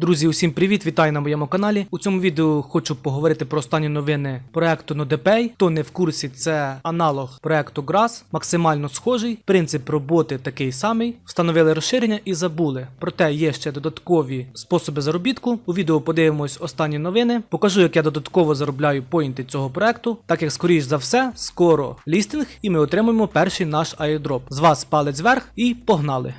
Друзі, усім привіт! Вітаю на моєму каналі. У цьому відео хочу поговорити про останні новини проекту NodePay. Хто не в курсі, це аналог проекту GRAS, максимально схожий. Принцип роботи такий самий. Встановили розширення і забули. Проте є ще додаткові способи заробітку. У відео подивимось останні новини. Покажу, як я додатково заробляю поінти цього проекту, так як скоріш за все, скоро лістинг, і ми отримаємо перший наш airdrop. З вас палець вверх і погнали!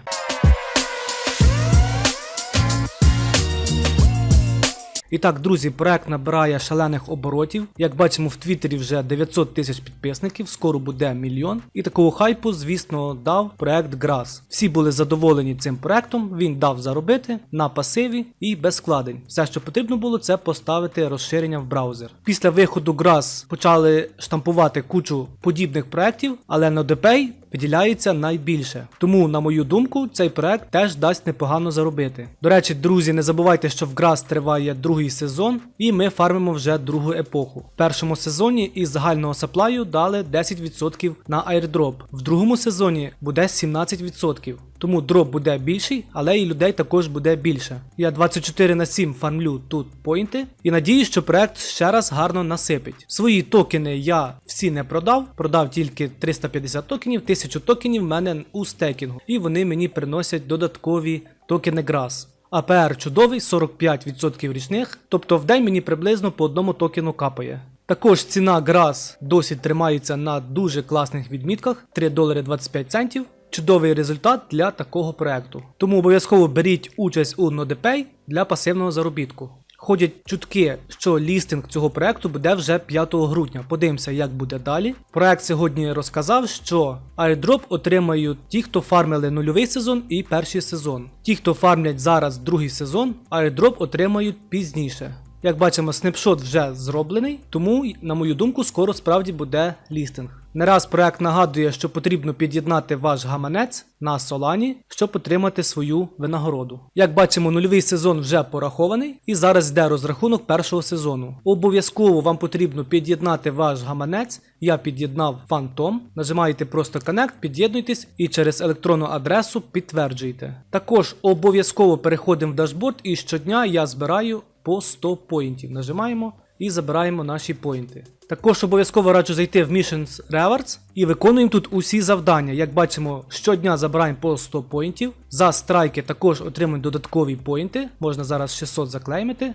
І так, друзі, проект набирає шалених оборотів. Як бачимо, в Твіттері вже 900 тисяч підписників, скоро буде мільйон. І такого хайпу, звісно, дав проект Grass. Всі були задоволені цим проектом. Він дав заробити на пасиві і без складень. Все, що потрібно було, це поставити розширення в браузер. Після виходу Grass почали штампувати кучу подібних проектів, але на DPay виділяється найбільше. Тому, на мою думку, цей проект теж дасть непогано заробити. До речі, друзі, не забувайте, що в Грас триває другий сезон, і ми фармимо вже другу епоху. В першому сезоні із загального саплаю дали 10% на айрдроп, В другому сезоні буде 17%. Тому дроп буде більший, але і людей також буде більше. Я 24 на 7 фармлю тут поінти і надію, що проект ще раз гарно насипить. Свої токени я всі не продав, продав тільки 350 токенів, 1000 токенів в мене у стекінгу, і вони мені приносять додаткові токени GRAS. АПР чудовий 45% річних, тобто в день мені приблизно по одному токену капає. Також ціна GRAS досі тримається на дуже класних відмітках 3 долари 25 центів. Чудовий результат для такого проекту. Тому обов'язково беріть участь у NodePay для пасивного заробітку. Ходять чутки, що лістинг цього проекту буде вже 5 грудня. Подивимося, як буде далі. Проект сьогодні розказав, що airdrop отримають ті, хто фармили нульовий сезон і перший сезон. Ті, хто фармлять зараз другий сезон, airdrop отримають пізніше. Як бачимо, снапшот вже зроблений, тому, на мою думку, скоро справді буде лістинг. Не раз проект нагадує, що потрібно під'єднати ваш гаманець на Solani, щоб отримати свою винагороду. Як бачимо, нульовий сезон вже порахований, і зараз йде розрахунок першого сезону. Обов'язково вам потрібно під'єднати ваш гаманець. Я під'єднав Phantom, нажимаєте просто Connect, під'єднуйтесь і через електронну адресу підтверджуєте. Також обов'язково переходимо в дашборд і щодня я збираю по 100 поінтів. Нажимаємо і забираємо наші поінти. Також обов'язково раджу зайти в Missions Rewards і виконуємо тут усі завдання. Як бачимо, щодня забираємо по 100 поінтів. За страйки також отримуємо додаткові поінти. Можна зараз 600 заклеймити.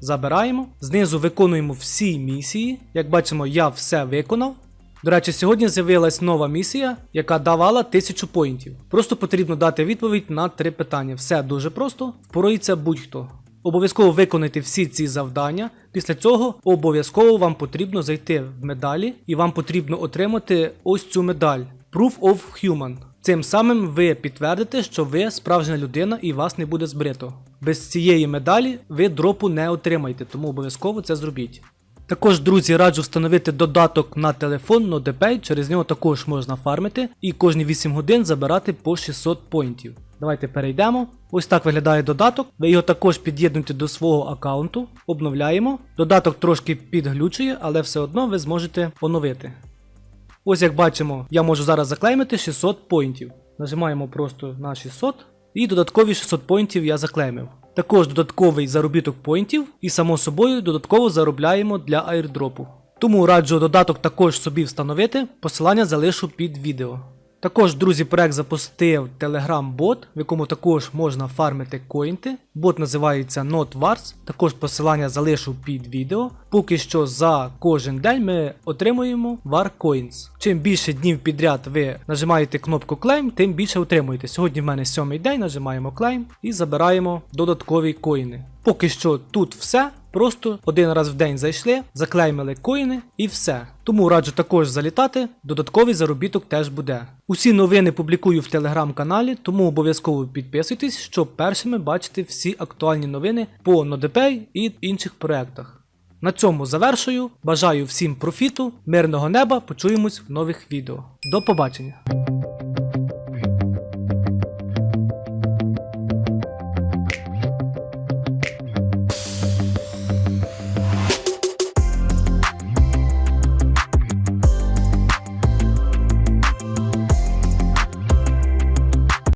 Забираємо. Знизу виконуємо всі місії. Як бачимо, я все виконав. До речі, сьогодні з'явилась нова місія, яка давала 1000 поінтів. Просто потрібно дати відповідь на три питання. Все дуже просто, впорається будь-хто. Обов'язково виконайте всі ці завдання. Після цього обов'язково вам потрібно зайти в медалі і вам потрібно отримати ось цю медаль Proof of Human. Цим самим ви підтвердите, що ви справжня людина і вас не буде збрито. Без цієї медалі ви дропу не отримаєте, тому обов'язково це зробіть. Також, друзі, раджу встановити додаток на телефон NodePay, через нього також можна фармити і кожні 8 годин забирати по 600 поінтів. Давайте перейдемо. Ось так виглядає додаток. Ви його також під'єднуєте до свого аккаунту, обновляємо. Додаток трошки підглючує, але все одно ви зможете оновити. Ось як бачимо, я можу зараз заклеймити 600 поінтів. Нажимаємо просто на 600 і додаткові 600 поінтів я заклеймив. Також додатковий заробіток поінтів і само собою додатково заробляємо для airdropу. Тому раджу додаток також собі встановити, посилання залишу під відео. Також, друзі, проект запустив Telegram-бот, в якому також можна фармити коінти. Бот називається NotWars, також посилання залишу під відео. Поки що за кожен день ми отримуємо WarCoins. Чим більше днів підряд ви нажимаєте кнопку Claim, тим більше отримуєте. Сьогодні в мене сьомий день, нажимаємо Claim і забираємо додаткові коїни. Поки що тут все. Просто один раз в день зайшли, заклеймили коїни і все. Тому раджу також залітати, додатковий заробіток теж буде. Усі новини публікую в телеграм-каналі, тому обов'язково підписуйтесь, щоб першими бачити всі актуальні новини по NodePay і інших проектах. На цьому завершую. Бажаю всім профіту, мирного неба, почуємось в нових відео. До побачення!